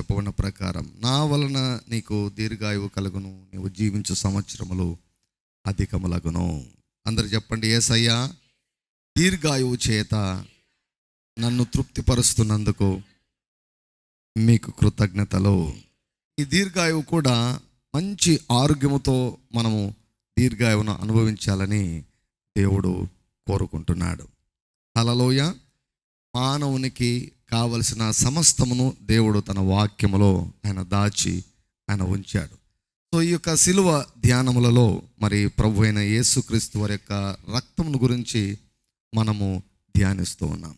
చెప్పబడిన ప్రకారం నా వలన నీకు దీర్ఘాయువు కలుగును నీవు జీవించు సంవత్సరములు అధికములగును. అందరు చెప్పండి ఏసయ్యా దీర్ఘాయువు చేత నన్ను తృప్తిపరుస్తున్నందుకు మీకు కృతజ్ఞతలు. ఈ దీర్ఘాయువు కూడా మంచి ఆరోగ్యముతో మనము దీర్ఘాయువును అనుభవించాలని దేవుడు కోరుకుంటున్నాడు. అలలోయ మానవునికి కావలసిన సమస్తమును దేవుడు తన వాక్యములో ఆయన దాచి ఆయన ఉంచాడు. సో ఈ యొక్క శిలువ ధ్యానములలో మరి ప్రభు అయిన యేసుక్రీస్తు వారి యొక్క రక్తమును గురించి మనము ధ్యానిస్తూ ఉన్నాం.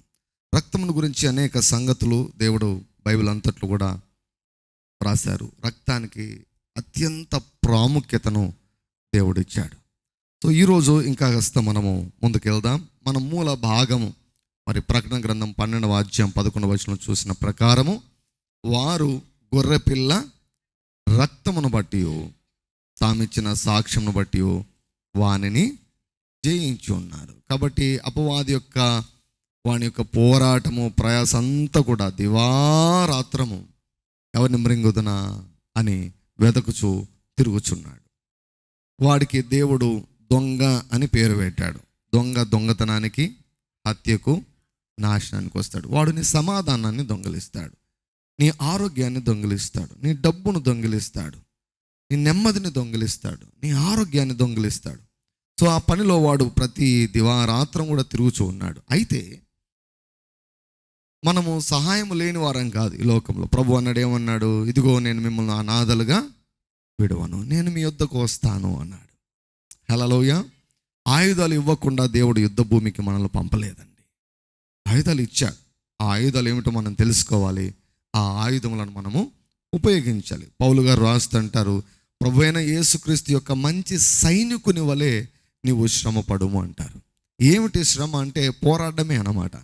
రక్తమును గురించి అనేక సంగతులు దేవుడు బైబిల్ అంతట్లో కూడా రాశారు. రక్తానికి అత్యంత ప్రాముఖ్యతను దేవుడిచ్చాడు. సో ఈరోజు ఇంకా కాస్త మనము ముందుకెళ్దాం. మన మూల భాగము మరి ప్రకటన గ్రంథం పన్నెండవ అధ్యాయం పదకొండవ వచనం చూసిన ప్రకారము వారు గొర్రెపిల్ల రక్తమును బట్టి తామిచ్చిన సాక్ష్యమును బట్టి వానిని జయించి ఉన్నారు. కాబట్టి అపవాది యొక్క వాని యొక్క పోరాటము ప్రయాస అంతా కూడా దివారాత్రము ఎవరిని మృంగుదనా అని వెతకుచూ తిరుగుచున్నాడు. వాడికి దేవుడు దొంగ అని పేరు పెట్టాడు. దొంగ దొంగతనానికి హత్యకు నాశనానికి వస్తాడు వాడు నీ సమాధానాన్ని దొంగలిస్తాడు. నీ ఆరోగ్యాన్ని దొంగిలిస్తాడు. నీ డబ్బును దొంగిలిస్తాడు. నీ నెమ్మదిని దొంగిలిస్తాడు. నీ ఆరోగ్యాన్ని దొంగిలిస్తాడు. సో ఆ పనిలో వాడు ప్రతి దివారాత్రం కూడా తిరుగుచూ ఉన్నాడు. అయితే మనము సహాయం లేని వారం కాదు ఈ లోకంలో. ప్రభు అన్నాడు ఏమన్నాడు ఇదిగో నేను మిమ్మల్ని అనాథలుగా విడవను. నేను మీ యుద్ధకు వస్తాను అన్నాడు. హలలోయ ఆయుధాలు ఇవ్వకుండా దేవుడు యుద్ధ భూమికి మనల్ని పంపలేదండి ఆయుధాలు ఇచ్చాడు ఆ ఆయుధాలు ఏమిటో మనం తెలుసుకోవాలి. ఆ ఆయుధములను మనము ఉపయోగించాలి. పౌలు గారు రాస్తుంటారు ప్రభు అయిన యేసుక్రీస్తు యొక్క మంచి సైనికుని వలె నీవు శ్రమ పడుము అంటారు. ఏమిటి శ్రమ అంటే పోరాడమే అన్నమాట.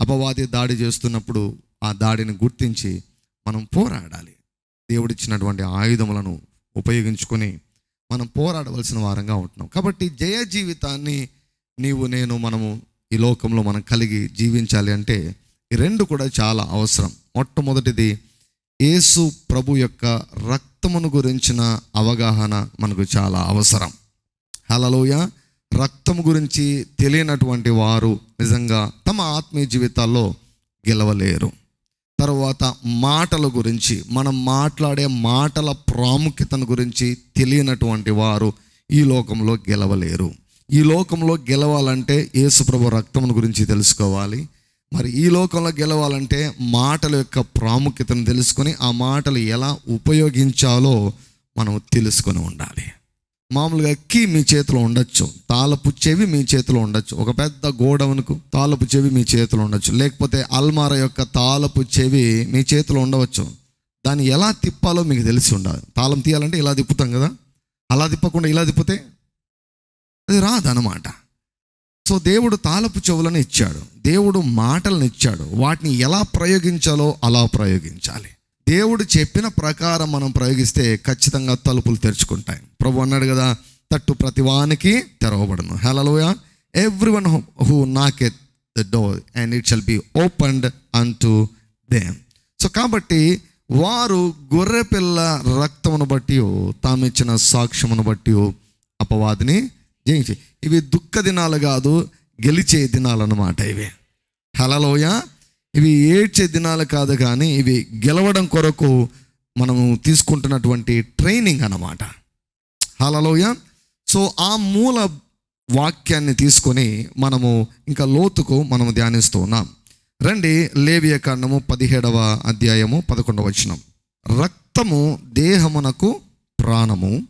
అపవాది దాడి చేస్తున్నప్పుడు ఆ దాడిని గుర్తించి మనం పోరాడాలి. దేవుడిచ్చినటువంటి ఆయుధములను ఉపయోగించుకొని మనం పోరాడవలసిన వారంగా ఉంటున్నాం. కాబట్టి జయ జీవితాన్ని నీవు నేను మనము ఈ లోకంలో మనం కలిగి జీవించాలి అంటే ఈ రెండు కూడా చాలా అవసరం. మొట్టమొదటిది యేసు ప్రభు యొక్క రక్తమును గురించిన అవగాహన మనకు చాలా అవసరం. హలలోయ రక్తం గురించి తెలియనటువంటి వారు నిజంగా తమ ఆత్మీయ జీవితాల్లో గెలవలేరు. తర్వాత మాటల గురించి మనం మాట్లాడే మాటల ప్రాముఖ్యతను గురించి తెలియనటువంటి వారు ఈ లోకంలో గెలవలేరు. ఈ లోకంలో గెలవాలంటే యేసుప్రభు రక్తమును గురించి తెలుసుకోవాలి. మరి ఈ లోకంలో గెలవాలంటే మాటల యొక్క ప్రాముఖ్యతను తెలుసుకొని ఆ మాటలు ఎలా ఉపయోగించాలో మనం తెలుసుకొని ఉండాలి. మామూలుగా కీ మీ చేతిలో ఉండొచ్చు తాలపు చెవి మీ చేతిలో ఉండొచ్చు ఒక పెద్ద గోడౌన్కు తాలపు చెవి మీ చేతిలో ఉండొచ్చు లేకపోతే అల్మార యొక్క తాలపు చెవి మీ చేతిలో ఉండవచ్చు. దాన్ని ఎలా తిప్పాలో మీకు తెలిసి ఉండాలి. తాళం తీయాలంటే ఇలా తిప్పుతాం కదా? అలా తిప్పకుండా ఇలా తిప్పితే అది రాదనమాట సో దేవుడు తాళపు చెవులను ఇచ్చాడు. దేవుడు మాటలను ఇచ్చాడు. వాటిని ఎలా ప్రయోగించాలో అలా ప్రయోగించాలి. దేవుడు చెప్పిన ప్రకారం మనం ప్రయోగిస్తే ఖచ్చితంగా తలుపులు తెరుచుకుంటాయి. ప్రభు అన్నాడు కదా తట్టు ప్రతివానికి తెరవబడను. హలోయ every one who knocks the door and it shall be opened unto them so కాబట్టి వారు గొర్రెపిల్ల రక్తమును బట్టి తామిచ్చిన సాక్ష్యమును బట్టి అపవాదిని జయించి ఇవి దుఃఖ దినాలు కాదు గెలిచే దినాలు అన్నమాట ఇవి. హలలోయ ఇవి ఏడ్చే దినాలు కాదు కానీ ఇవి గెలవడం కొరకు మనము తీసుకుంటున్నటువంటి ట్రైనింగ్ అన్నమాట. హలలోయ సో ఆ మూల వాక్యాన్ని తీసుకొని మనము ఇంకా లోతుకు మనము ధ్యానిస్తూ ఉన్నాం. రండి లేవియ కాండము పదిహేడవ అధ్యాయము పదకొండవ వచనం. రక్తము దేహమునకు ప్రాణము.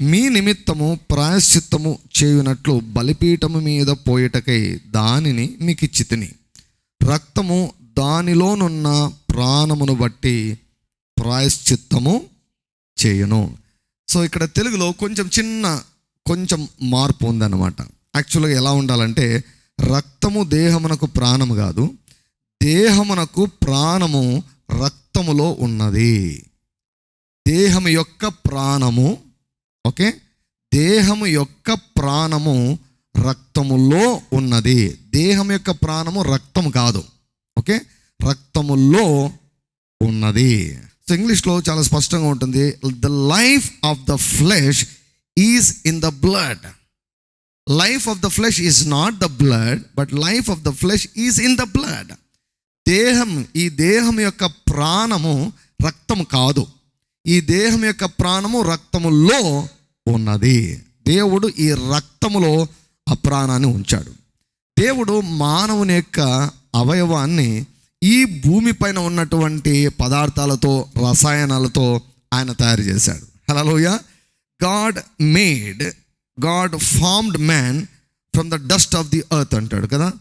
మీ నిమిత్తము ప్రాయశ్చిత్తము చేయునట్లు బలిపీఠము మీద పోయేటకై దానిని మీకు ఇచ్చి తిని రక్తము దానిలోనున్న ప్రాణమును బట్టి ప్రాయశ్చిత్తము చేయును. సో ఇక్కడ తెలుగులో కొంచెం చిన్న కొంచెం మార్పు ఉందన్నమాట. యాక్చువల్గా ఎలా ఉండాలంటే రక్తము దేహమునకు ప్రాణము కాదు దేహమునకు ప్రాణము రక్తములో ఉన్నది. దేహము యొక్క ప్రాణము ఓకే? దేహము యొక్క ప్రాణము రక్తములో ఉన్నది. దేహం యొక్క ప్రాణము రక్తము కాదు. ఓకే? రక్తములో ఉన్నది. సో ఇంగ్లీష్లో చాలా స్పష్టంగా ఉంటుంది. The life of the flesh is in the blood life of the flesh is not the blood but life of the flesh is in the blood దేహం ఈ దేహం యొక్క ప్రాణము రక్తం కాదు. ఈ దేహం యొక్క ప్రాణము రక్తములో ఉన్నది. దేవుడు ఈ రక్తములో ఆ ప్రాణాన్ని ఉంచాడు. దేవుడు మానవుని యొక్క అవయవాన్ని ఈ భూమిపైన ఉన్నటువంటి పదార్థాలతో రసాయనాలతో ఆయన తయారు చేశాడు. హలోయ God made God formed man from the dust of the earth అంటాడు కదా.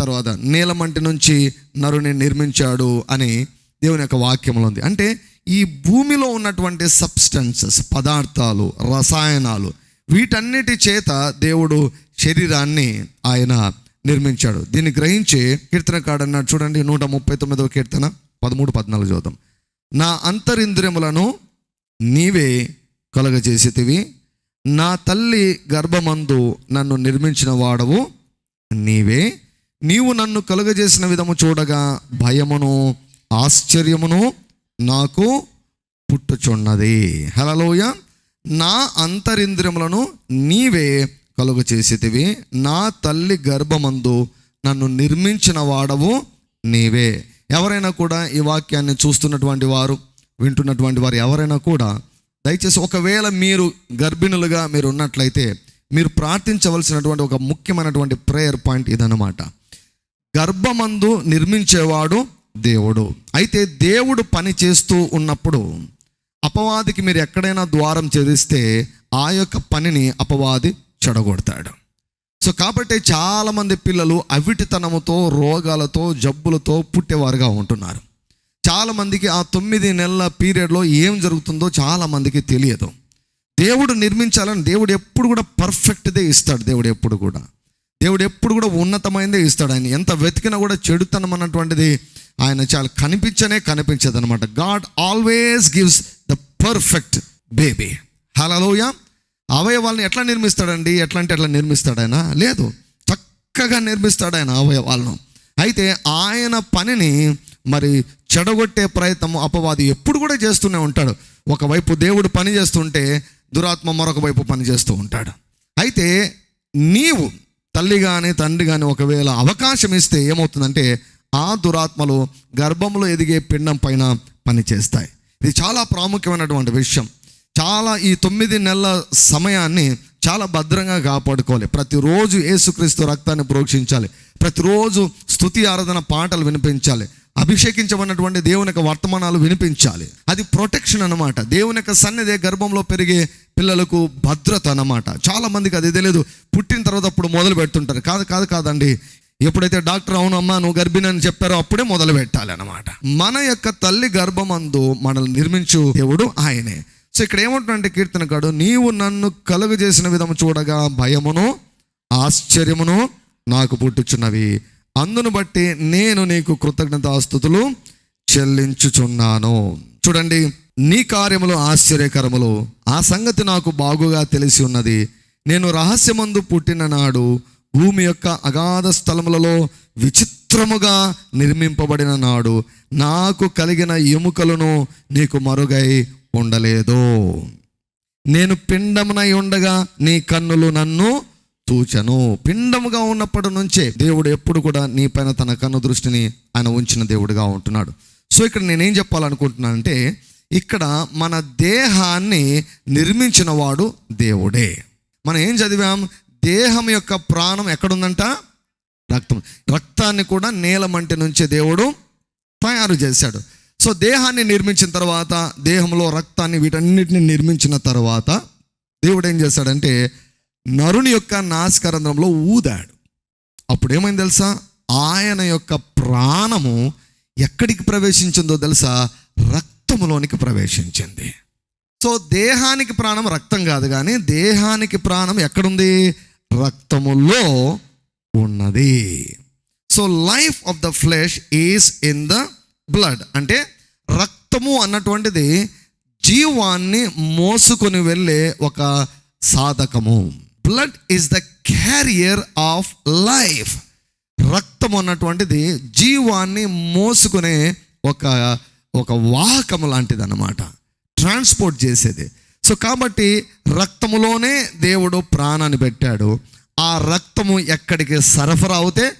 తర్వాత నీలమంటి నుంచి నరుని నిర్మించాడు అని దేవుని యొక్క వాక్యంలో ఉంది. అంటే ఈ భూమిలో ఉన్నటువంటి సబ్స్టెన్సెస్ పదార్థాలు రసాయనాలు వీటన్నిటి చేత దేవుడు శరీరాన్ని ఆయన నిర్మించాడు. దీన్ని గ్రహించి కీర్తనకాడు అన్నాడు. చూడండి నూట ముప్పై తొమ్మిదవ కీర్తన పదమూడు పద్నాలుగు చూద్దాం నా అంతరింద్రియములను నీవే కలుగజేసితివి నా తల్లి గర్భమందు నన్ను నిర్మించిన వాడవు నీవే. నీవు నన్ను కలుగజేసిన విధము చూడగా భయమును ఆశ్చర్యమును నాకు పుట్టుచున్నది. హలలోయ నా అంతరింద్రియములను నీవే కలుగు చేసేటివి. నా తల్లి గర్భమందు నన్ను నిర్మించిన వాడవు నీవే. ఎవరైనా కూడా ఈ వాక్యాన్ని చూస్తున్నటువంటి వారు వింటున్నటువంటి వారు ఎవరైనా కూడా దయచేసి ఒకవేళ మీరు గర్భిణులుగా మీరు ఉన్నట్లయితే మీరు ప్రార్థించవలసినటువంటి ఒక ముఖ్యమైనటువంటి ప్రేయర్ పాయింట్ ఇదన్నమాట. గర్భమందు నిర్మించేవాడు దేవుడు. అయితే దేవుడు పని చేస్తూ ఉన్నప్పుడు అపవాదికి మీరు ఎక్కడైనా ద్వారం చెదిస్తే ఆ యొక్క పనిని అపవాది చెడగొడతాడు. సో కాబట్టి చాలామంది పిల్లలు అవిటితనముతో రోగాలతో జబ్బులతో పుట్టేవారుగా ఉంటున్నారు. చాలామందికి ఆ తొమ్మిది నెలల పీరియడ్లో ఏం జరుగుతుందో చాలామందికి తెలియదు. దేవుడు నిర్మించాలని దేవుడు ఎప్పుడు కూడా పర్ఫెక్ట్దే ఇస్తాడు. దేవుడు ఎప్పుడు కూడా. దేవుడు ఎప్పుడు కూడా ఉన్నతమైనదే ఇస్తాడు ఆయన. ఎంత వెతికినా కూడా చెడుతనం అన్నటువంటిది ఆయన చాలా కనిపించనే కనిపించదు అనమాట God always gives the perfect baby హలోయ అవయవాలను ఎట్లా నిర్మిస్తాడండి? ఎట్లా అంటే ఎట్లా నిర్మిస్తాడు ఆయన? లేదు. చక్కగా నిర్మిస్తాడు ఆయన అవయవాలను. అయితే ఆయన పనిని మరి చెడగొట్టే ప్రయత్నం అపవాది ఎప్పుడు కూడా చేస్తూనే ఉంటాడు. ఒకవైపు దేవుడు పని చేస్తుంటే దురాత్మ మరొక వైపు పని చేస్తూ ఉంటాడు. అయితే నీవు తల్లి కానీ తండ్రి కానీ ఒకవేళ అవకాశం ఇస్తే ఏమవుతుందంటే ఆ దురాత్మలు గర్భంలో ఎదిగే పిండం పైన పనిచేస్తాయి. ఇది చాలా ప్రాముఖ్యమైనటువంటి విషయం. చాలా ఈ తొమ్మిది నెలల సమయాన్ని చాలా భద్రంగా కాపాడుకోవాలి. ప్రతిరోజు యేసుక్రీస్తు రక్తాన్ని ప్రోక్షించాలి. ప్రతిరోజు స్తుతి ఆరాధన పాటలు వినిపించాలి. అభిషేకించబడినటువంటి దేవుని యొక్క వర్తమానాలు వినిపించాలి. అది ప్రొటెక్షన్ అన్నమాట. దేవుని యొక్క సన్నిధి గర్భంలో పెరిగే పిల్లలకు భద్రత అన్నమాట. చాలా మందికి అది తెలియదు పుట్టిన తర్వాత అప్పుడు మొదలు పెడుతుంటారు. కాదు కాదు కాదండి. ఎప్పుడైతే డాక్టర్ అవునమ్మా నువ్వు గర్భిణి అని చెప్పారో అప్పుడే మొదలు పెట్టాలి అనమాట మన యొక్క తల్లి గర్భమందు మనల్ని నిర్మించు దేవుడు ఆయనే. సో ఇక్కడ ఏమంటుందంటే కీర్తనకాడు నీవు నన్ను కలుగు చేసిన విధము చూడగా భయమును ఆశ్చర్యమును నాకు పుట్టుచున్నవి. అందును బట్టి నేను నీకు కృతజ్ఞతాస్థుతులు చెల్లించుచున్నాను. చూడండి నీ కార్యములు ఆశ్చర్యకరములు. ఆ సంగతి నాకు బాగుగా తెలిసి ఉన్నది. నేను రహస్యమందు పుట్టిన నాడు భూమి యొక్క అగాధ స్థలములలో విచిత్రముగా నిర్మింపబడిన నాడు నాకు కలిగిన ఎముకలను నీకు మరుగై ఉండలేదు. నేను పిండమునై ఉండగా నీ కన్నులు నన్ను చూచను పిండముగా ఉన్నప్పటి నుంచే దేవుడు ఎప్పుడు కూడా నీ పైన తన కన్ను దృష్టిని ఆయన ఉంచిన దేవుడుగా ఉంటున్నాడు. సో ఇక్కడ నేనేం చెప్పాలనుకుంటున్నానంటే ఇక్కడ మన దేహాన్ని నిర్మించిన వాడు దేవుడే. మనం ఏం చదివాం? దేహం యొక్క ప్రాణం ఎక్కడుందంట? రక్తం. రక్తాన్ని కూడా నేలమంటి నుంచే దేవుడు తయారు చేశాడు. సో దేహాన్ని నిర్మించిన తర్వాత దేహంలో రక్తాన్ని వీటన్నిటిని నిర్మించిన తర్వాత దేవుడు ఏం చేశాడంటే నరుని యొక్క నాస్కరంధ్రంలో ఊదాడు. అప్పుడు ఏమైంది తెలుసా? ఆయన యొక్క ప్రాణము ఎక్కడికి ప్రవేశించిందో తెలుసా? రక్తములోనికి ప్రవేశించింది. సో దేహానికి ప్రాణం రక్తం కాదు కానీ దేహానికి ప్రాణం ఎక్కడుంది? రక్తములో ఉన్నది. So life of the flesh is in the blood అంటే రక్తము అన్నటువంటిది జీవాన్ని మోసుకొని వెళ్ళే ఒక సాధకము. Blood is the carrier of life రక్తం అన్నటువంటిది జీవాన్ని మోసుకునే ఒక ఒక వాహకము లాంటిది అన్నమాట ట్రాన్స్పోర్ట్ చేసేది. సో కాబట్టి రక్తములోనే దేవుడు ప్రాణాన్ని పెట్టాడు. ఆ రక్తము ఎక్కడికి సరఫరా అవుతే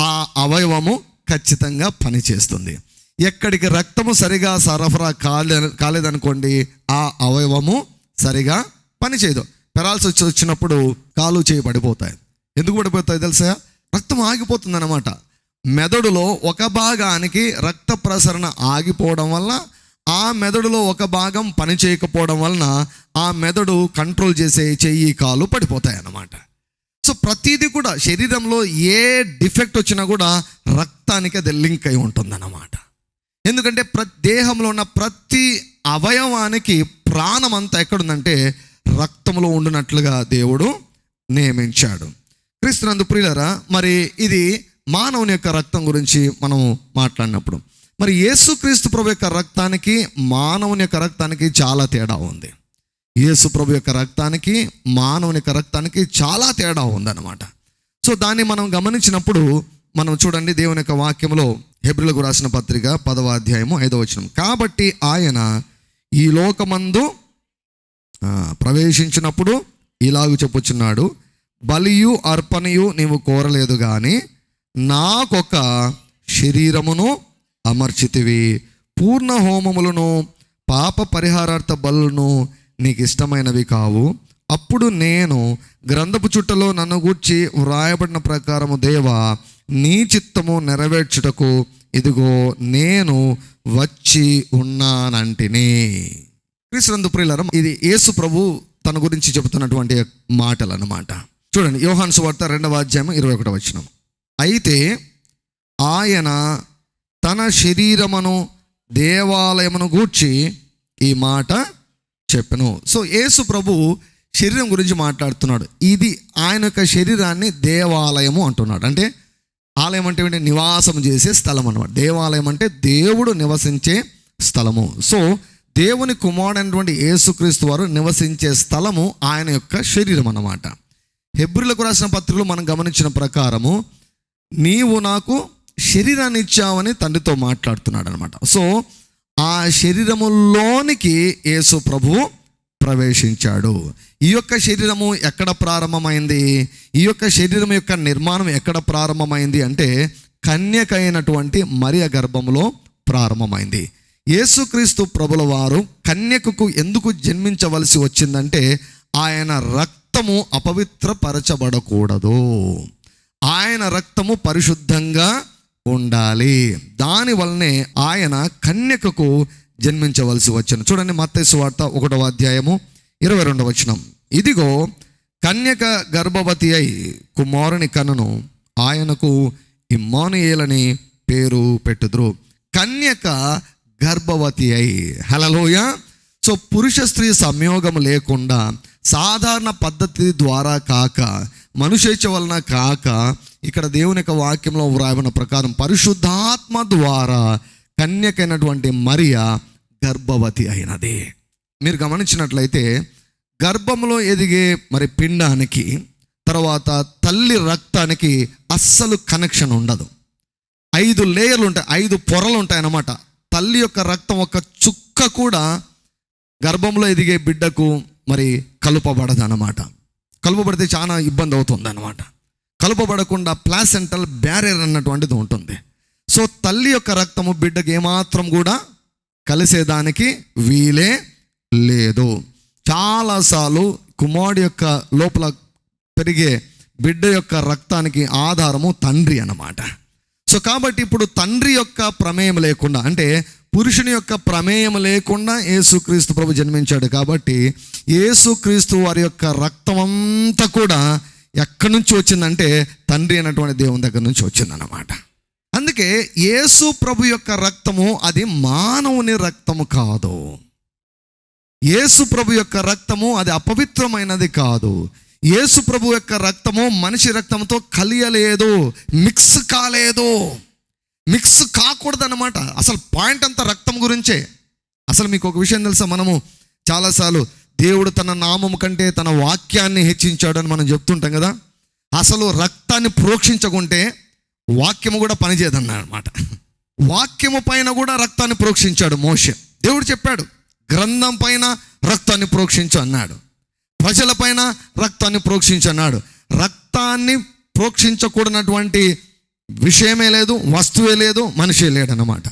ఆ అవయవము ఖచ్చితంగా పనిచేస్తుంది. ఎక్కడికి రక్తము సరిగా సరఫరా కాలే కాలేదనుకోండి ఆ అవయవము సరిగా పనిచేయదు. పెరాల్సి వచ్చి వచ్చినప్పుడు కాలు చేయి పడిపోతాయి. ఎందుకు పడిపోతాయి తెలుసా? రక్తం ఆగిపోతుంది అన్నమాట మెదడులో ఒక భాగానికి రక్త ప్రసరణ ఆగిపోవడం వల్ల ఆ మెదడులో ఒక భాగం పనిచేయకపోవడం వలన ఆ మెదడు కంట్రోల్ చేసే చెయ్యి కాలు పడిపోతాయి అన్నమాట సో ప్రతిదీ కూడా శరీరంలో ఏ డిఫెక్ట్ వచ్చినా కూడా రక్తానికి అది లింక్ అయి ఉంటుందన్నమాట. ఎందుకంటే ప్ర దేహంలో ఉన్న ప్రతి అవయవానికి ప్రాణం అంతా ఎక్కడుందంటే రక్తంలో ఉండినట్లుగా దేవుడు నియమించాడు. క్రీస్తునందు ప్రియులరా మరి ఇది మానవుని యొక్క రక్తం గురించి మనం మాట్లాడినప్పుడు మరి యేసుక్రీస్తు ప్రభు యొక్క రక్తానికి మానవుని యొక్క రక్తానికి చాలా తేడా ఉంది. యేసు ప్రభు యొక్క రక్తానికి మానవుని యొక్క రక్తానికి చాలా తేడా ఉందన్నమాట. సో దాన్ని మనం గమనించినప్పుడు మనం చూడండి దేవుని యొక్క వాక్యంలో హెబ్రిలకు రాసిన పత్రిక పదవ అధ్యాయము ఐదవ వచనం. కాబట్టి ఆయన ఈ లోకమందు ప్రవేశించినప్పుడు ఇలాగ చెప్పుచున్నాడు బలియు అర్పణయు నీవు కోరలేదు కానీ నాకొక శరీరమును అమర్చితివి. పూర్ణ హోమములను పాప పరిహారార్థ బలులను నీకు ఇష్టమైనవి కావు. అప్పుడు నేను గ్రంథపు చుట్టలో నన్ను గూర్చి వ్రాయబడిన ప్రకారము దేవా నీ చిత్తము నెరవేర్చుటకు ఇదిగో నేను వచ్చి ఉన్నానంటిని. క్రీస్తునందు ప్రియులారం ఇది యేసు ప్రభు తన గురించి చెబుతున్నటువంటి మాటలు అన్నమాట చూడండి యోహాన్సు వార్త రెండవ అధ్యాయం ఇరవై ఒకటో వచ్చిన అయితే ఆయన తన శరీరమును దేవాలయమును గూర్చి ఈ మాట చెప్పను. సో యేసు ప్రభు శరీరం గురించి మాట్లాడుతున్నాడు. ఇది ఆయన యొక్క శరీరాన్ని దేవాలయము అంటున్నాడు. అంటే ఆలయం అంటే ఏంటి? నివాసం చేసే స్థలం అన్నమాట. దేవాలయం అంటే దేవుడు నివసించే స్థలము. సో దేవుని కుమారుడైనటువంటి యేసుక్రీస్తు వారు నివసించే స్థలము ఆయన యొక్క శరీరం అన్నమాట. హెబ్రిలకు రాసిన పత్రికలు మనం గమనించిన ప్రకారము నీవు నాకు శరీరాన్ని ఇచ్చావని తండ్రితో మాట్లాడుతున్నాడు అనమాట సో ఆ శరీరములోనికి యేసు ప్రభు ప్రవేశించాడు. ఈ యొక్క శరీరము ఎక్కడ ప్రారంభమైంది? ఈ యొక్క శరీరం యొక్క నిర్మాణం ఎక్కడ ప్రారంభమైంది అంటే కన్యకైనటువంటి మరియ గర్భములో ప్రారంభమైంది. యేసుక్రీస్తు ప్రభుల వారు కన్యకకు ఎందుకు జన్మించవలసి వచ్చిందంటే ఆయన రక్తము అపవిత్రపరచబడకూడదు. ఆయన రక్తము పరిశుద్ధంగా ఉండాలి. దాని వల్లనే ఆయన కన్యకకు జన్మించవలసి వచ్చను చూడండి మత్తైసు వార్త ఒకటవ అధ్యాయము ఇరవై రెండవ వచనం. ఇదిగో కన్యక గర్భవతి అయి కుమారుని కనును ఆయనకు ఇమ్మానుయేలని పేరు పెట్టుదురు. కన్యక గర్భవతి అయి. హలలోయ సో పురుష స్త్రీ సంయోగం లేకుండా సాధారణ పద్ధతి ద్వారా కాక మనుషేచ వలన కాక ఇక్కడ దేవుని యొక్క వాక్యంలో వ్రాయబడిన ప్రకారం పరిశుద్ధాత్మ ద్వారా కన్యకైనటువంటి మరియ గర్భవతి అయినది. మీరు గమనించినట్లయితే గర్భంలో ఎదిగే మరి పిండానికి తర్వాత తల్లి రక్తానికి అస్సలు కనెక్షన్ ఉండదు. ఐదు లేయర్లు ఉంటాయి ఐదు పొరలు ఉంటాయి అన్నమాట తల్లి యొక్క రక్తం ఒక చుక్క కూడా గర్భంలో ఎదిగే బిడ్డకు మరి కలుపబడదన్నమాట. కలుపబడితే చాలా ఇబ్బంది అవుతుంది అనమాట కలుపబడకుండా ప్లాసెంటల్ బ్యారియర్ అన్నటువంటిది ఉంటుంది. సో తల్లి యొక్క రక్తము బిడ్డకి ఏమాత్రం కూడా కలిసేదానికి వీలే లేదు. చాలాసార్లు కుమారుడు యొక్క లోపల పెరిగే బిడ్డ యొక్క రక్తానికి ఆధారము తండ్రి అన్నమాట. సో కాబట్టి ఇప్పుడు తండ్రి యొక్క ప్రమేయం లేకుండా అంటే పురుషుని యొక్క ప్రమేయం లేకుండా యేసుక్రీస్తు ప్రభు జన్మించాడు కాబట్టి యేసుక్రీస్తు వారి యొక్క రక్తం అంతా కూడా ఎక్కడి నుంచి వచ్చిందంటే తండ్రి అయినటువంటి దేవుని దగ్గర నుంచి వచ్చిందన్నమాట. అందుకే యేసు ప్రభు యొక్క రక్తము అది మానవుని రక్తము కాదు. యేసు ప్రభు యొక్క రక్తము అది అపవిత్రమైనది కాదు. యేసు ప్రభు యొక్క రక్తము మనిషి రక్తంతో కలియలేదు మిక్స్ కాలేదు. మిక్స్ కాకూడదన్నమాట. అసలు పాయింట్ అంతా రక్తం గురించే. అసలు మీకు ఒక విషయం తెలుసా? మనము చాలాసార్లు దేవుడు తన నామము కంటే తన వాక్యాన్ని హెచ్చించాడు అని మనం చెప్తుంటాం కదా? అసలు రక్తాన్ని ప్రోక్షించకుంటే వాక్యము కూడా పనిచేయదన్నమాట. వాక్యము పైన కూడా రక్తాన్ని ప్రోక్షించాడు మోషే. దేవుడు చెప్పాడు గ్రంథం పైన రక్తాన్ని ప్రోక్షించు అన్నాడు. ప్రజల పైన రక్తాన్ని ప్రోక్షించు అన్నాడు. రక్తాన్ని ప్రోక్షించకూడనటువంటి విషయమే లేదు వస్తువే లేదు మనిషే లేడనమాట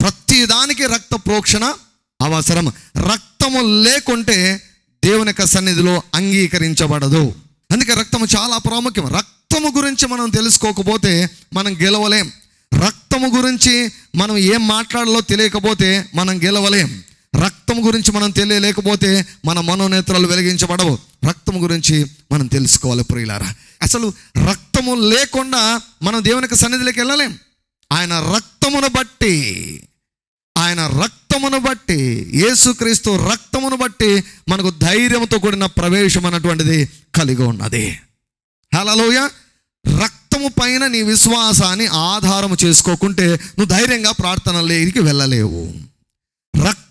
ప్రతిదానికి రక్త ప్రోక్షణ అవసరం. రక్తము లేకుంటే దేవుని యొక్క సన్నిధిలో అంగీకరించబడదు. అందుకే రక్తము చాలా ప్రాముఖ్యం. రక్తము గురించి మనం తెలుసుకోకపోతే మనం గెలవలేం. రక్తము గురించి మనం ఏం మాట్లాడాలో తెలియకపోతే మనం గెలవలేం. రక్తం గురించి మనం తెలియలేకపోతే మన మనోనేత్రాలు వెలిగించబడవు. రక్తం గురించి మనం తెలుసుకోవాలి ప్రియులారా. అసలు రక్తము లేకుండా మనం దేవునికి సన్నిధిలోకి వెళ్ళలేం. ఆయన రక్తమును బట్టి ఆయన రక్తమును బట్టి యేసుక్రీస్తు రక్తమును బట్టి మనకు ధైర్యంతో కూడిన ప్రవేశం అన్నటువంటిది కలిగి ఉన్నది. హలోయ రక్తము పైన నీ విశ్వాసాన్ని ఆధారము చేసుకోకుంటే నువ్వు ధైర్యంగా ప్రార్థనలేకి వెళ్ళలేవు.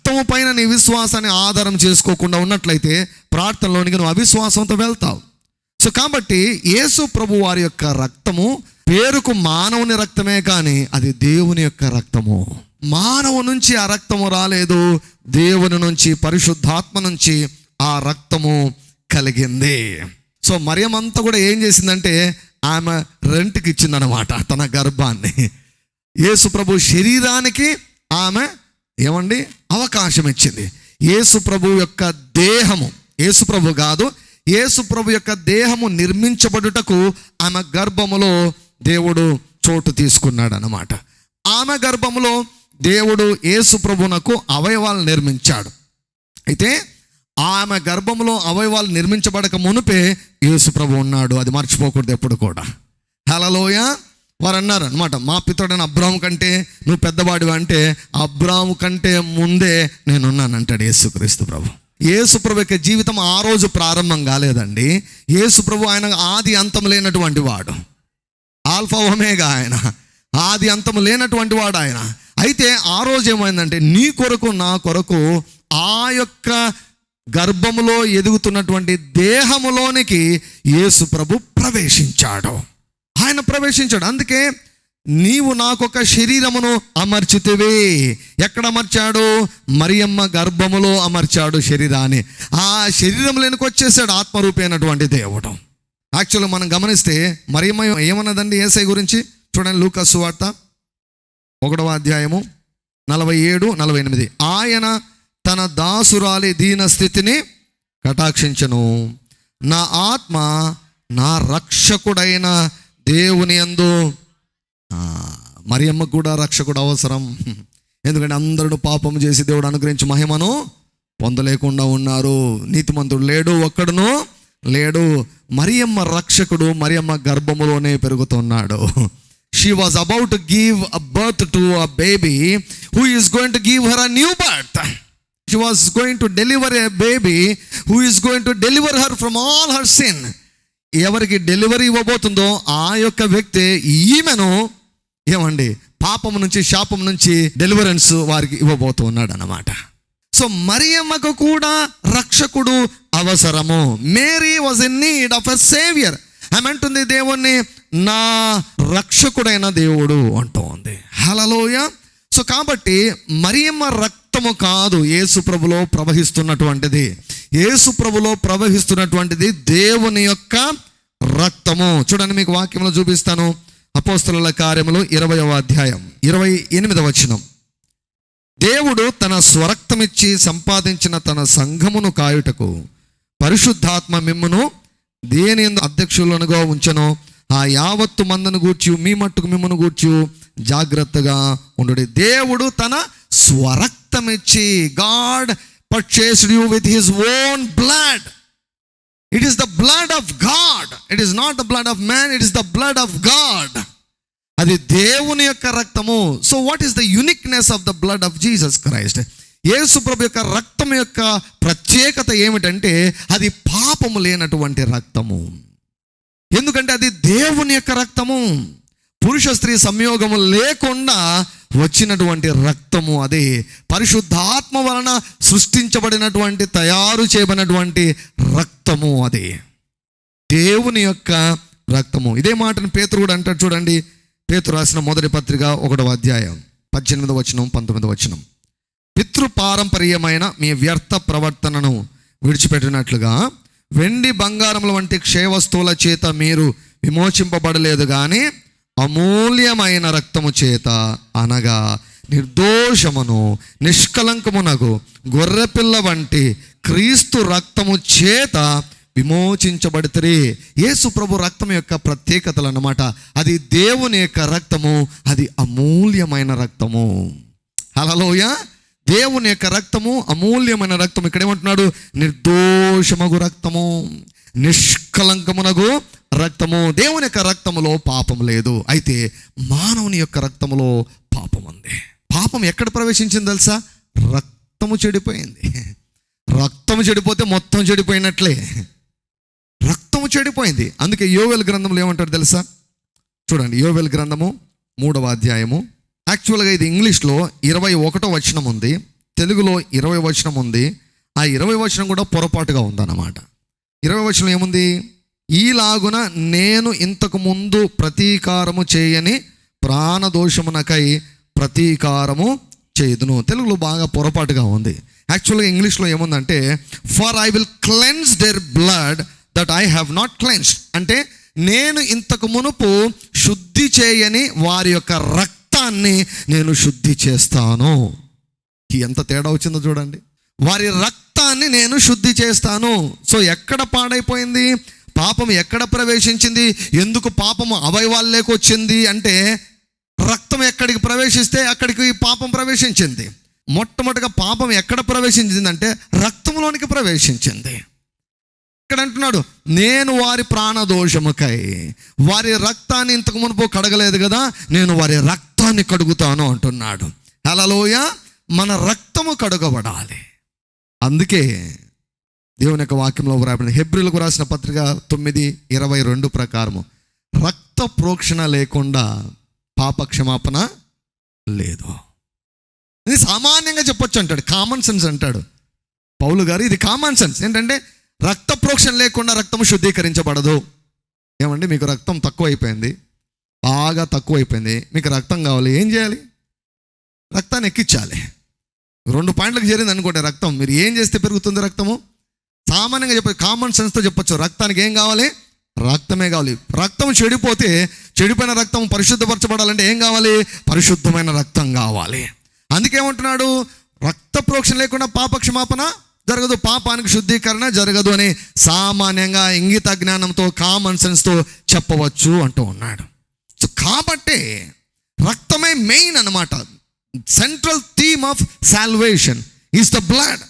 రక్తము పైన నీ విశ్వాసాన్ని ఆధారం చేసుకోకుండా ఉన్నట్లయితే ప్రార్థనలోనికి నువ్వు అవిశ్వాసంతో వెళ్తావు. సో కాబట్టి యేసు ప్రభు వారి యొక్క రక్తము పేరుకు మానవుని రక్తమే కానీ అది దేవుని యొక్క రక్తము. మానవు నుంచి ఆ రక్తము రాలేదు దేవుని నుంచి పరిశుద్ధాత్మ నుంచి ఆ రక్తము కలిగింది. సో మరియమంతా కూడా ఏం చేసిందంటే ఆమె రెంట్కి ఇచ్చిందనమాట తన గర్భాన్ని. యేసు ప్రభు శరీరానికి ఆమె ఏమండి? అవకాశం ఇచ్చింది యేసు ప్రభు యొక్క దేహము. యేసు ప్రభు కాదు. యేసు ప్రభు యొక్క దేహము నిర్మించబడుటకు ఆమె గర్భములో దేవుడు చోటు తీసుకున్నాడు అన్నమాట ఆమె గర్భములో దేవుడు యేసు ప్రభునకు అవయవాలు నిర్మించాడు. అయితే ఆమె గర్భంలో అవయవాలు నిర్మించబడక మునుపే యేసు ప్రభు ఉన్నాడు. అది మర్చిపోకూడదు ఎప్పుడు కూడా. హలలోయ వారు అన్నారు అనమాట మా పితడైన అబ్రాము కంటే నువ్వు పెద్దవాడివి? అంటే అబ్రాము కంటే ముందే నేనున్నాను అంటాడు యేసుక్రీస్తు ప్రభు. యేసుప్రభు యొక్క జీవితం ఆ రోజు ప్రారంభం కాలేదండి. యేసుప్రభు ఆయన ఆది అంతం లేనటువంటి వాడు. ఆల్ఫా ఒమేగా ఆయన. ఆది అంతం లేనటువంటి వాడు ఆయన. అయితే ఆ రోజు ఏమైందంటే నీ కొరకు నా కొరకు ఆ యొక్క గర్భములో ఎదుగుతున్నటువంటి దేహములోనికి యేసు ప్రభు ప్రవేశించాడు. ఆయన ప్రవేశించాడు. అందుకే నీవు నాకొక శరీరమును అమర్చితివే. ఎక్కడ అమర్చాడు? మరియమ్మ గర్భములో అమర్చాడు శరీరాన్ని. ఆ శరీరంలోనికి వచ్చేసాడు ఆత్మరూపైనటువంటి దేవుడు. యాక్చువల్గా మనం గమనిస్తే మరియమ్మ ఏమన్నదండి ఏసై గురించి? చూడండి లూకస్సు వార్త ఒకటవ అధ్యాయము నలభై ఏడు నలభై ఎనిమిది. ఆయన తన దాసురాలి దీన స్థితిని కటాక్షించను. నా ఆత్మ నా రక్షకుడైన దేవుని యందు మరియమ్మ కూడా రక్షకుడు అవసరం. ఎందుకంటే అందరూ పాపం చేసి దేవుడు అనుగ్రహించి మహిమను పొందలేకుండా ఉన్నారు. నీతిమంతుడు లేడు ఒక్కడును లేడు. మరియమ్మ రక్షకుడు మరియమ్మ గర్భములోనే పెరుగుతున్నాడు. She was about to give a birth to a baby who is going to give her a new birth she was going to deliver a baby who is going to deliver her from all her sin ఎవరికి delivery ఇవ్వబోతుందో ఆ యొక్క వ్యక్తి ఈమెను ఏమండి పాపం నుంచి శాపం నుంచి డెలివరెన్స్ వారికి ఇవ్వబోతున్నాడు అన్నమాట సో మరియమ్మకు కూడా రక్షకుడు అవసరము. Mary was in need of a saviour ఆమె దేవుణ్ణి నా రక్షకుడైన దేవుడు అంటూ ఉంది హలలోయ సో కాబట్టి మరియమ్మ రక్తము కాదు యేసు ప్రభులో ప్రవహిస్తున్నటువంటిది. యేసు ప్రభులో ప్రవహిస్తున్నటువంటిది దేవుని యొక్క రక్తము. చూడండి మీకు వాక్యంలో చూపిస్తాను. అపోస్తల కార్యములు ఇరవయవ అధ్యాయం ఇరవై ఎనిమిదవ వచనం. దేవుడు తన స్వరక్తమిచ్చి సంపాదించిన తన సంఘమును కాయుటకు పరిశుద్ధాత్మ మిమ్మును దేని అధ్యక్షులనుగా ఉంచను ఆ యావత్తు మందను గూర్చి మీ మట్టుకు మిమ్మను గూర్చి జాగ్రత్తగా ఉండు దేవుడు తన స్వరక్తమిచ్చి God purchased you with his own blood it is the blood of God it is not the blood of man it is the blood of God అది దేవుని యొక్క రక్తము. So what is the uniqueness of the blood of Jesus Christ ఏసుప్రభు యొక్క రక్తం యొక్క ప్రత్యేకత ఏమిటంటే అది పాపము లేనటువంటి రక్తము. ఎందుకంటే అది దేవుని యొక్క రక్తము. పురుష స్త్రీ సంయోగము లేకుండా వచ్చినటువంటి రక్తము అదే పరిశుద్ధాత్మ వలన సృష్టించబడినటువంటి తయారు చేయబడినటువంటి రక్తము అదే. దేవుని యొక్క రక్తము. ఇదే మాటను పేతురు కూడా అంటాడు చూడండి. పేతురు రాసిన మొదటి పత్రిక ఒకటవ అధ్యాయం పద్దెనిమిది వచనం పంతొమ్మిది వచనం. పితృపారంపర్యమైన మీ వ్యర్థ ప్రవర్తనను విడిచిపెట్టినట్లుగా వెండి బంగారముల వంటి క్షయ వస్తువుల చేత మీరు విమోచింపబడలేదు కానీ అమూల్యమైన రక్తము చేత అనగా నిర్దోషమును నిష్కలంకమునకు గొర్రెపిల్ల వంటి క్రీస్తు రక్తము చేత విమోచించబడితే యేసు ప్రభు రక్తం యొక్క ప్రత్యేకతలు అన్నమాట. అది దేవుని యొక్క రక్తము అది అమూల్యమైన రక్తము. హలోయ దేవుని యొక్క రక్తము అమూల్యమైన రక్తం ఇక్కడ ఏమంటున్నాడు నిర్దోషమగు రక్తము. నిష్కలంకమునగు రక్తము దేవుని యొక్క రక్తములో పాపం లేదు. అయితే మానవుని యొక్క రక్తములో పాపం ఉంది. పాపం ఎక్కడ ప్రవేశించింది తెలుసా? రక్తము చెడిపోయింది. రక్తము చెడిపోతే మొత్తం చెడిపోయినట్లే. రక్తము చెడిపోయింది. అందుకే యోవెల్ గ్రంథంలో ఏమంటారు తెలుసా? చూడండి యోవెల్ గ్రంథము మూడవ అధ్యాయము. యాక్చువల్గా ఇది ఇంగ్లీష్లో ఇరవై ఒకటో వచనం ఉంది. తెలుగులో ఇరవై వచనం ఉంది. ఆ ఇరవై వచనం కూడా పొరపాటుగా ఉందన్నమాట. ఇరవై వచనం ఏముంది? ఈలాగున నేను ఇంతకు ముందు ప్రతీకారము చేయని ప్రాణదోషమునకై ప్రతీకారము చేయదును. తెలుగులో బాగా పొరపాటుగా ఉంది. యాక్చువల్గా ఇంగ్లీష్లో ఏముందంటే for I will cleanse their blood that I have not cleanse అంటే నేను ఇంతకు మునుపు శుద్ధి చేయని వారి యొక్క రక్తాన్ని నేను శుద్ధి చేస్తాను. ఎంత తేడా వచ్చిందో చూడండి. వారి దాన్ని నేను శుద్ధి చేస్తాను. సో ఎక్కడ పాడైపోయింది? పాపం ఎక్కడ ప్రవేశించింది? ఎందుకు పాపము అవయవాల్లోకి వచ్చింది? అంటే రక్తం ఎక్కడికి ప్రవేశిస్తే అక్కడికి ఈ పాపం ప్రవేశించింది. మొట్టమొదటిగా పాపం ఎక్కడ ప్రవేశించిందంటే రక్తంలోనికి ప్రవేశించింది. ఇక్కడ అంటున్నాడు నేను వారి ప్రాణదోషముకై వారి రక్తాన్ని ఇంతకు మునుపు కడగలేదు కదా నేను వారి రక్తాన్ని కడుగుతాను అంటున్నాడు. హలలోయ మన రక్తము కడుగబడాలి. అందుకే దేవుని యొక్క వాక్యంలో వ్రాయబడిన హెబ్రిలకు రాసిన పత్రిక తొమ్మిది ఇరవై రెండు ప్రకారము. రక్త ప్రోక్షణ లేకుండా పాప క్షమాపణ లేదు. ఇది సామాన్యంగా చెప్పొచ్చు అంటాడు. కామన్ సెన్స్ అంటాడు. పౌలు గారు ఇది కామన్ సెన్స్ ఏంటంటే రక్త ప్రోక్షణ లేకుండా రక్తం శుద్ధీకరించబడదు. ఏమండి? మీకు రక్తం తక్కువ అయిపోయింది బాగా తక్కువ అయిపోయింది మీకు రక్తం కావాలి. ఏం చేయాలి? రక్తాన్ని ఎక్కించాలి. రెండు పాయింట్లకు చేరింది అనుకోండి రక్తం. మీరు ఏం చేస్తే పెరుగుతుంది రక్తము? సామాన్యంగా చెప్పచ్చు కామన్ సెన్స్తో చెప్పొచ్చు. రక్తానికి ఏం కావాలి? రక్తమే కావాలి. రక్తం చెడిపోతే చెడిపోయిన రక్తం పరిశుద్ధపరచబడాలంటే ఏం కావాలి? పరిశుద్ధమైన రక్తం కావాలి. అందుకేమంటున్నాడు రక్త ప్రోక్షణ లేకుండా పాపక్షమాపణ జరగదు. పాపానికి శుద్ధీకరణ జరగదు అని సామాన్యంగా ఇంగిత జ్ఞానంతో కామన్ సెన్స్తో చెప్పవచ్చు అంటూ ఉన్నాడు. సో కాబట్టి రక్తమే మెయిన్ అన్నమాట. Central theme of salvation is the blood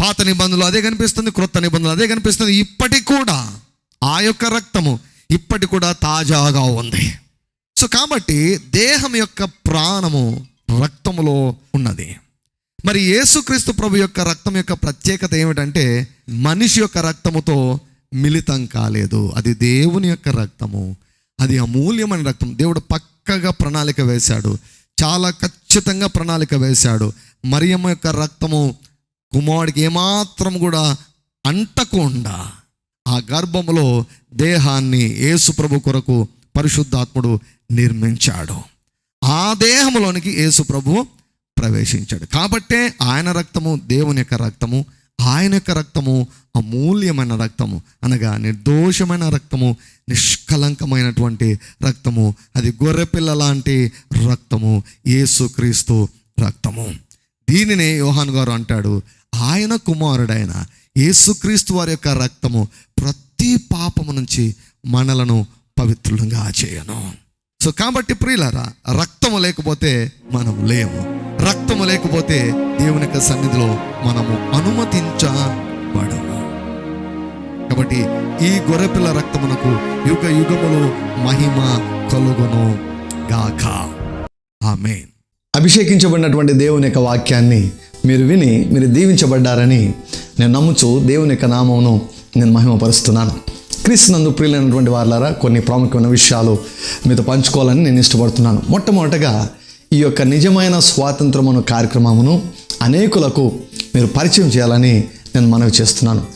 పాత నిబంధనలు అదే కనిపిస్తుంది క్రొత్త నిబంధనలు అదే కనిపిస్తుంది. ఇప్పటికి కూడా ఆ యొక్క రక్తము ఇప్పటి కూడా తాజాగా ఉంది. సో కాబట్టి దేహం యొక్క ప్రాణము రక్తములో ఉన్నది. మరి యేసుక్రీస్తు ప్రభు యొక్క రక్తం యొక్క ప్రత్యేకత ఏమిటంటే మనిషి యొక్క రక్తముతో మిళితం కాలేదు. అది దేవుని యొక్క రక్తము. అది అమూల్యమైన రక్తం. దేవుడు పక్కగా ప్రణాళిక వేశాడు. చాలా ఖచ్చితంగా ప్రణాళిక వేశాడు. మరియమ్మ యొక్క రక్తము కుమారుడికి ఏమాత్రం కూడా అంటకుండా ఆ గర్భములో దేహాన్ని యేసుప్రభు కొరకు పరిశుద్ధాత్ముడు నిర్మించాడు. ఆ దేహములోనికి యేసుప్రభు ప్రవేశించాడు. కాబట్టే ఆయన రక్తము దేవుని యొక్క రక్తము ఆయన యొక్క రక్తము అమూల్యమైన రక్తము అనగా నిర్దోషమైన రక్తము నిష్కలంకమైనటువంటి రక్తము. అది గొర్రెపిల్ల లాంటి రక్తము. యేసుక్రీస్తు రక్తము. దీనినే యోహాన్ గారు అంటాడు. ఆయన కుమారుడైన యేసుక్రీస్తు వారి యొక్క రక్తము ప్రతి పాపము నుంచి మనలను పవిత్రులుగా చేయను. సో కాబట్టి ప్రియులారా రక్తము లేకపోతే మనం లేము. రక్తము లేకపోతే దేవుని యొక్క సన్నిధిలో మనము అనుమతించబడము. కాబట్టి ఈ గొర్రెపిల్ల రక్తమునకు యుగ యుగములు మహిమ కలుగును గాక. ఆమె అభిషేకించబడినటువంటి దేవుని యొక్క వాక్యాన్ని మీరు విని మీరు దీవించబడ్డారని నేను నమ్ముచు దేవుని యొక్క నామమును నేను మహిమపరుస్తున్నాను. క్రీస్తునందు ప్రియులైనటువంటి వారులారా కొన్ని ప్రాముఖ్యమైన విషయాలు మీతో పంచుకోవాలని నేను ఇష్టపడుతున్నాను. మొట్టమొదటగా ఈ యొక్క నిజమైన స్వాతంత్రమును కార్యక్రమమును అనేకులకు మీరు పరిచయం చేయాలని నేను మనవి చేస్తున్నాను.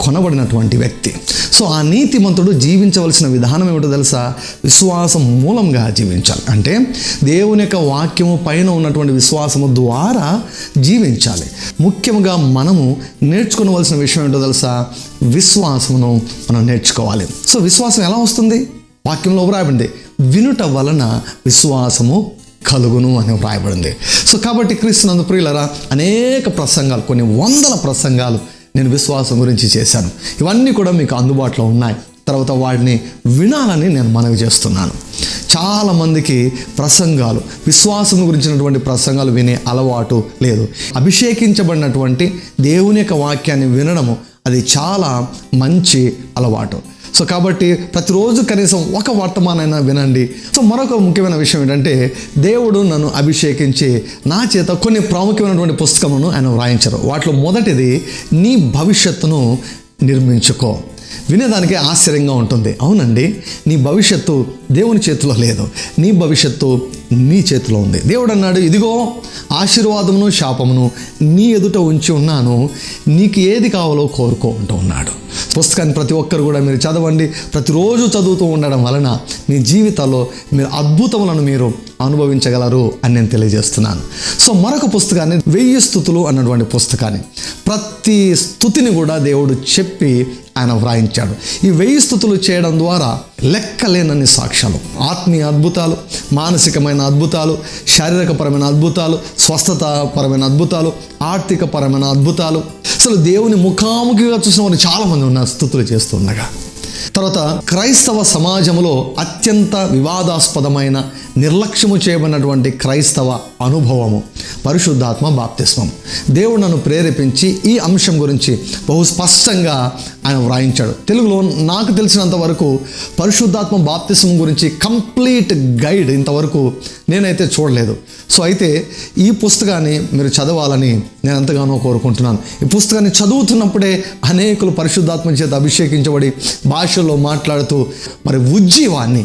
కొనబడినటువంటి వ్యక్తి. సో ఆ నీతిమంతుడు జీవించవలసిన విధానం ఏమిటో తెలుసా? విశ్వాసం మూలంగా జీవించాలి. అంటే దేవుని యొక్క వాక్యము పైన ఉన్నటువంటి విశ్వాసము ద్వారా జీవించాలి. ముఖ్యంగా మనము నేర్చుకోవలసిన విషయం ఏంటో తెలుసా? విశ్వాసమును మనం నేర్చుకోవాలి. సో విశ్వాసం ఎలా వస్తుంది? వాక్యంలో వ్రాయబడింది. వినుట వలన విశ్వాసము కలుగును అని వ్రాయబడింది. సో కాబట్టి క్రీస్తునందు ప్రియులరా అనేక ప్రసంగాలు కొన్ని వందల ప్రసంగాలు నేను విశ్వాసం గురించి చేశాను. ఇవన్నీ కూడా మీకు అందుబాటులో ఉన్నాయి. తర్వాత వాటిని వినాలని నేను మనవి చేస్తున్నాను. చాలామందికి ప్రసంగాలు విశ్వాసం గురించినటువంటి ప్రసంగాలు వినే అలవాటు లేదు. అభిషేకించబడినటువంటి దేవుని యొక్క వాక్యాన్ని వినడము అది చాలా మంచి అలవాటు. సో కాబట్టి ప్రతిరోజు కనీసం ఒక వర్తమానైనా వినండి. సో మరొక ముఖ్యమైన విషయం ఏంటంటే దేవుడు నన్ను అభిషేకించి నా చేత కొన్ని ప్రాముఖ్యమైనటువంటి పుస్తకములను ఆయన వ్రాయించారు. వాటిలో మొదటిది నీ భవిష్యత్తును నిర్మించుకో. వినేదానికి ఆశ్చర్యంగా ఉంటుంది. అవునండి నీ భవిష్యత్తు దేవుని చేతిలో లేదు. నీ భవిష్యత్తు నీ చేతిలో ఉంది. దేవుడు అన్నాడు ఇదిగో ఆశీర్వాదమును శాపమును నీ ఎదుట ఉంచి ఉన్నాను. నీకు ఏది కావాలో కోరుకో అంటూ ఉన్నాడు. పుస్తకాన్ని ప్రతి ఒక్కరు కూడా మీరు చదవండి. ప్రతిరోజు చదువుతూ ఉండడం వలన మీ జీవితాల్లో మీరు అద్భుతములను మీరు అనుభవించగలరు అని నేను తెలియజేస్తున్నాను. సో మరొక పుస్తకాన్ని వెయ్యి స్థుతులు అన్నటువంటి పుస్తకాన్ని ప్రతి స్థుతిని కూడా దేవుడు చెప్పి ఆయన వ్రాయించాడు. ఈ వెయ్యి స్థుతులు చేయడం ద్వారా లెక్కలేనన్ని సాక్ష్యాలు ఆత్మీయ అద్భుతాలు మానసికమైన అద్భుతాలు శారీరకపరమైన అద్భుతాలు స్వస్థతపరమైన అద్భుతాలు ఆర్థికపరమైన అద్భుతాలు. అసలు దేవుని ముఖాముఖిగా చూసిన వారు చాలామంది ఉన్నారు స్థుతులు చేస్తుండగా తర్వాత క్రైస్తవ సమాజంలో అత్యంత వివాదాస్పదమైన నిర్లక్ష్యము చేయబడినటువంటి క్రైస్తవ అనుభవము పరిశుద్ధాత్మ బాప్తిస్మం. దేవుడు నన్ను ప్రేరేపించి ఈ అంశం గురించి బహు స్పష్టంగా ఆయన వ్రాయించాడు. తెలుగులో నాకు తెలిసినంత వరకు పరిశుద్ధాత్మ బాప్తిస్మం గురించి కంప్లీట్ గైడ్ ఇంతవరకు నేనైతే చూడలేదు. సో అయితే ఈ పుస్తకాన్ని మీరు చదవాలని నేను ఎంతగానో కోరుకుంటున్నాను. ఈ పుస్తకాన్ని చదువుతున్నప్పుడే అనేకులు పరిశుద్ధాత్మ చేత అభిషేకించబడి భాషల్లో మాట్లాడుతూ మరి ఉజ్జీవాన్ని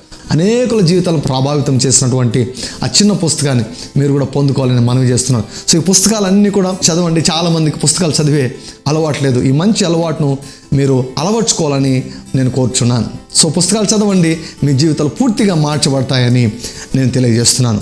అనేకుల జీవితాలు ప్రభావితం చేసినటువంటి ఆ చిన్న పుస్తకాన్ని మీరు కూడా పొందుకోవాలని మనవి చేస్తున్నాను. సో ఈ పుస్తకాలన్నీ కూడా చదవండి. చాలామందికి పుస్తకాలు చదివే అలవాట్లేదు ఈ మంచి అలవాటును మీరు అలవర్చుకోవాలని నేను కోరుచున్నాను. సో పుస్తకాలు చదవండి. మీ జీవితాలు పూర్తిగా మార్చబడతాయని నేను తెలియజేస్తున్నాను.